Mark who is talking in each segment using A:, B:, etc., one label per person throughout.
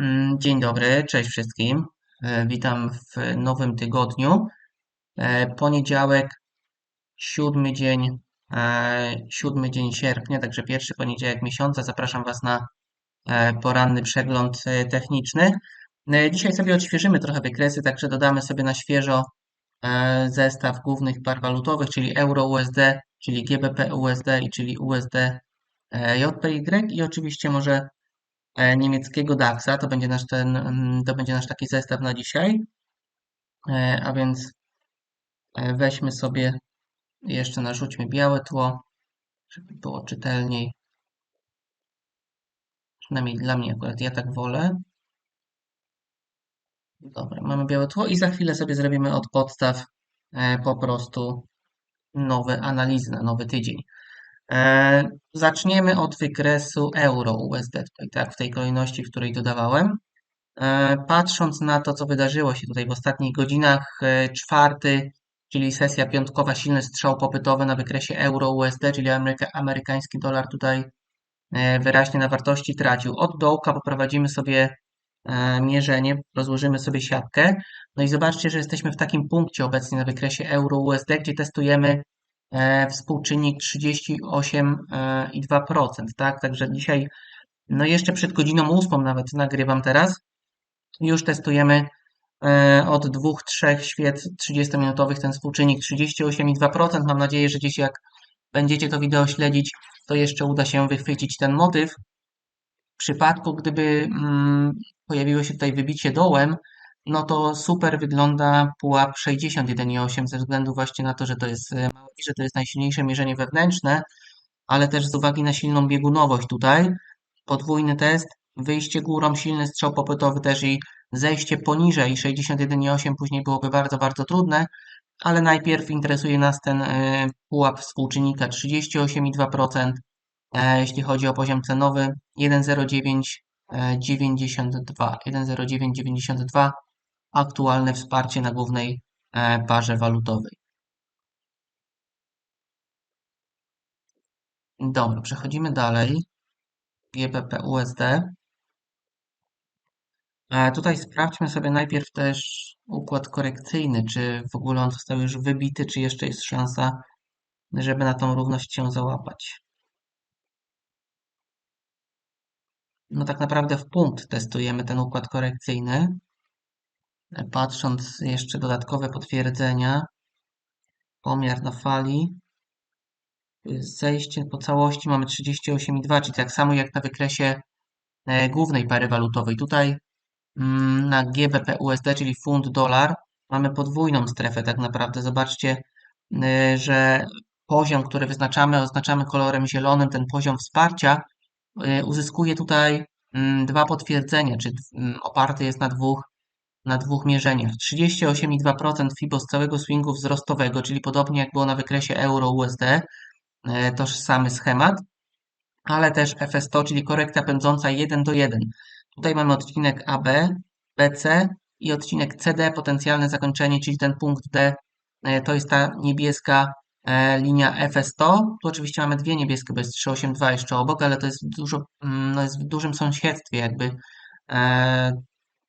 A: Mm, Dzień dobry, cześć wszystkim. E, Witam w nowym tygodniu. E, Poniedziałek, siódmy dzień, e, siódmy dzień sierpnia, także pierwszy poniedziałek miesiąca. Zapraszam Was na poranny przegląd techniczny. Dzisiaj sobie odświeżymy trochę wykresy, także dodamy sobie na świeżo zestaw głównych par walutowych, czyli euro USD, czyli GBP USD i czyli USD JPY i oczywiście może niemieckiego DAX-a. To będzie nasz ten, mm, to będzie nasz taki zestaw na dzisiaj. E, A więc e, weźmy sobie jeszcze narzućmy białe tło, żeby było czytelniej. Przynajmniej dla mnie akurat ja tak wolę. Dobra, mamy białe tło i za chwilę sobie zrobimy od podstaw e, po prostu nowe analizy na nowy tydzień. E, Zaczniemy od wykresu euro USD, tutaj tak, w tej kolejności, w której dodawałem. E, Patrząc na to, co wydarzyło się tutaj w ostatnich godzinach, e, czwarty, czyli sesja piątkowa, silny strzał popytowy na wykresie euro-USD, czyli ameryka, amerykański dolar tutaj wyraźnie na wartości tracił. Od dołka poprowadzimy sobie mierzenie, rozłożymy sobie siatkę. No i zobaczcie, że jesteśmy w takim punkcie obecnie na wykresie euro-USD, gdzie testujemy współczynnik 38,2%, tak? Także dzisiaj, no jeszcze przed godziną 8 nawet nagrywam teraz, już testujemy e, od dwóch, trzech świec 30-minutowych ten współczynnik 38,2%. Mam nadzieję, że dziś jak będziecie to wideo śledzić, to jeszcze uda się wychwycić ten motyw. W przypadku, gdyby mm, pojawiło się tutaj wybicie dołem, no to super wygląda pułap 61,8 ze względu właśnie na to, że to jest e, małe że to jest najsilniejsze mierzenie wewnętrzne, ale też z uwagi na silną biegunowość tutaj. Podwójny test, wyjście górą, silny strzał popytowy też i zejście poniżej 61,8 później byłoby bardzo, bardzo trudne, ale najpierw interesuje nas ten e, pułap współczynnika 38,2%, e, jeśli chodzi o poziom cenowy 1,0992, 1,0992 aktualne wsparcie na głównej e, parze walutowej. Dobra, przechodzimy dalej. GBP USD. E, Tutaj sprawdźmy sobie najpierw też układ korekcyjny, czy w ogóle on został już wybity, czy jeszcze jest szansa, żeby na tą równość się załapać. No tak naprawdę w punkt testujemy ten układ korekcyjny. Patrząc jeszcze dodatkowe potwierdzenia, pomiar na fali, zejście po całości mamy 38,2, czyli tak samo jak na wykresie e, głównej pary walutowej. Tutaj mm, na GBP USD, czyli funt dolar, mamy podwójną strefę tak naprawdę. Zobaczcie, y, że poziom, który wyznaczamy, oznaczamy kolorem zielonym, ten poziom wsparcia y, uzyskuje tutaj mm, dwa potwierdzenia, czy mm, oparty jest na dwóch, na dwóch mierzeniach. 38,2% FIBO z całego swingu wzrostowego, czyli podobnie jak było na wykresie euro-USD, y, tożsamy schemat, ale też FS100, czyli korekta pędząca 1 do 1. Tutaj mamy odcinek AB, BC i odcinek CD, potencjalne zakończenie, czyli ten punkt D, e, to jest ta niebieska e, linia FS100. Tu oczywiście mamy dwie niebieskie, bo jest 382 jeszcze obok, ale to jest dużo, mm, no jest w dużym sąsiedztwie jakby e,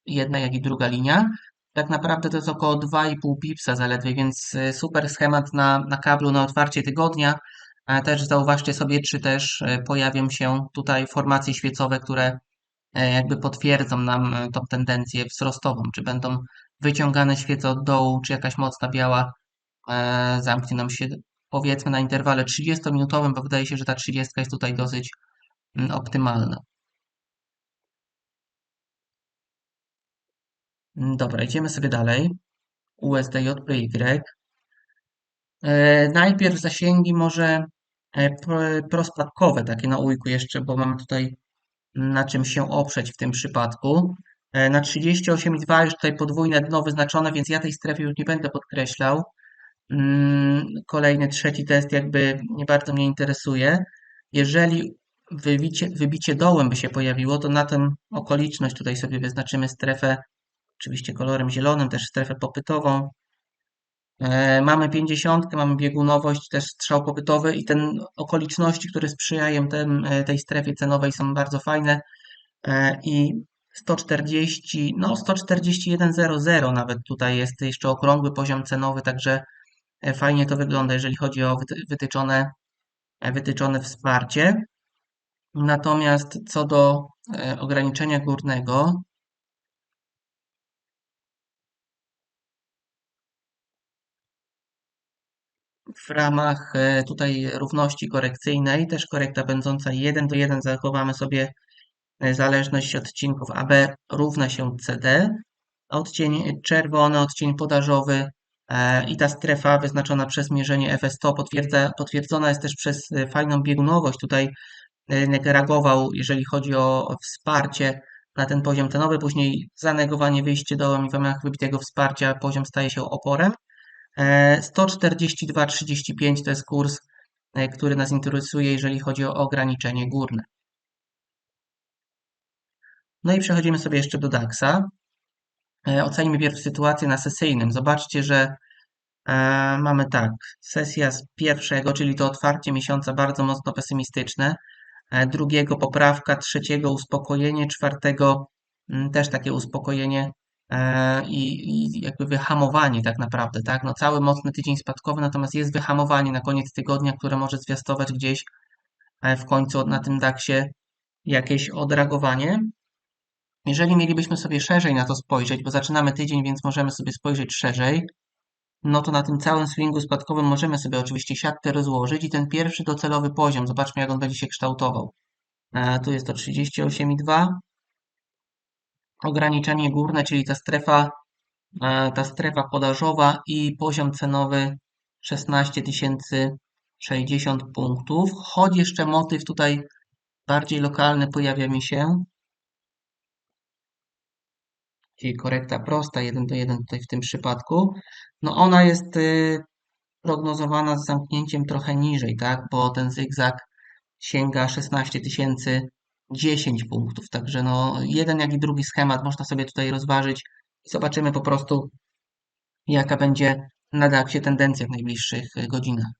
A: jedna jak i druga linia. Tak naprawdę to jest około 2,5 pipsa zaledwie, więc super schemat na, na kablu na otwarcie tygodnia. Też zauważcie sobie, czy też pojawią się tutaj formacje świecowe, które jakby potwierdzą nam tą tendencję wzrostową, czy będą wyciągane świece od dołu, czy jakaś mocna biała zamknie nam się powiedzmy na interwale 30-minutowym, bo wydaje się, że ta 30 jest tutaj dosyć optymalna. Dobra, idziemy sobie dalej. USDJPY. E, najpierw zasięgi może e, prospadkowe, takie na ujku jeszcze, bo mamy tutaj na czym się oprzeć w tym przypadku. E, na 38,2 już tutaj podwójne dno wyznaczone, więc ja tej strefy już nie będę podkreślał. Mm, kolejny, trzeci test jakby nie bardzo mnie interesuje. Jeżeli wybicie, wybicie dołem by się pojawiło, to na tę okoliczność tutaj sobie wyznaczymy strefę, oczywiście kolorem zielonym, też strefę popytową. E, mamy 50, mamy biegunowość, też strzał popytowy i ten okoliczności, które sprzyjają tem, e, tej strefie cenowej są bardzo fajne e, i 140, no 141,00 nawet tutaj jest jeszcze okrągły poziom cenowy, także fajnie to wygląda, jeżeli chodzi o wyty- wytyczone, wytyczone wsparcie. Natomiast co do ograniczenia górnego, w ramach e, tutaj równości korekcyjnej, też korekta będąca 1 do 1, zachowamy sobie e, zależność odcinków AB równa się CD, odcień czerwony, odcień podażowy e, i ta strefa wyznaczona przez mierzenie FS100 potwierdza, potwierdzona jest też przez fajną biegunowość. Tutaj reagował, jeżeli chodzi o wsparcie na ten poziom cenowy, później zanegowanie wyjście dołem i w ramach wybitego wsparcia poziom staje się oporem. E, 142,35 to jest kurs, e, który nas interesuje, jeżeli chodzi o ograniczenie górne. No i przechodzimy sobie jeszcze do DAX-a. E, Ocenimy pierw sytuację na sesyjnym. Zobaczcie, że e, mamy tak, sesja z pierwszego, czyli to otwarcie miesiąca bardzo mocno pesymistyczne, e, drugiego poprawka, trzeciego uspokojenie, czwartego mm, też takie uspokojenie e, i, i jakby wyhamowanie tak naprawdę, tak? No cały mocny tydzień spadkowy, natomiast jest wyhamowanie na koniec tygodnia, które może zwiastować gdzieś e, w końcu na tym DAX-ie jakieś odreagowanie. Jeżeli mielibyśmy sobie szerzej na to spojrzeć, bo zaczynamy tydzień, więc możemy sobie spojrzeć szerzej, no to na tym całym swingu spadkowym możemy sobie oczywiście siatkę rozłożyć i ten pierwszy docelowy poziom, zobaczmy jak on będzie się kształtował. E, tu jest to 38,2. Ograniczenie górne, czyli ta strefa, e, ta strefa podażowa i poziom cenowy 16 060 punktów. Choć jeszcze motyw tutaj bardziej lokalny pojawia mi się, czyli korekta prosta 1 do 1 tutaj w tym przypadku, no ona jest y, prognozowana z zamknięciem trochę niżej, tak, bo ten zygzak sięga 16 tysięcy 10 punktów, także no jeden jak i drugi schemat można sobie tutaj rozważyć i zobaczymy po prostu jaka będzie na DAX-ie tendencja w najbliższych godzinach.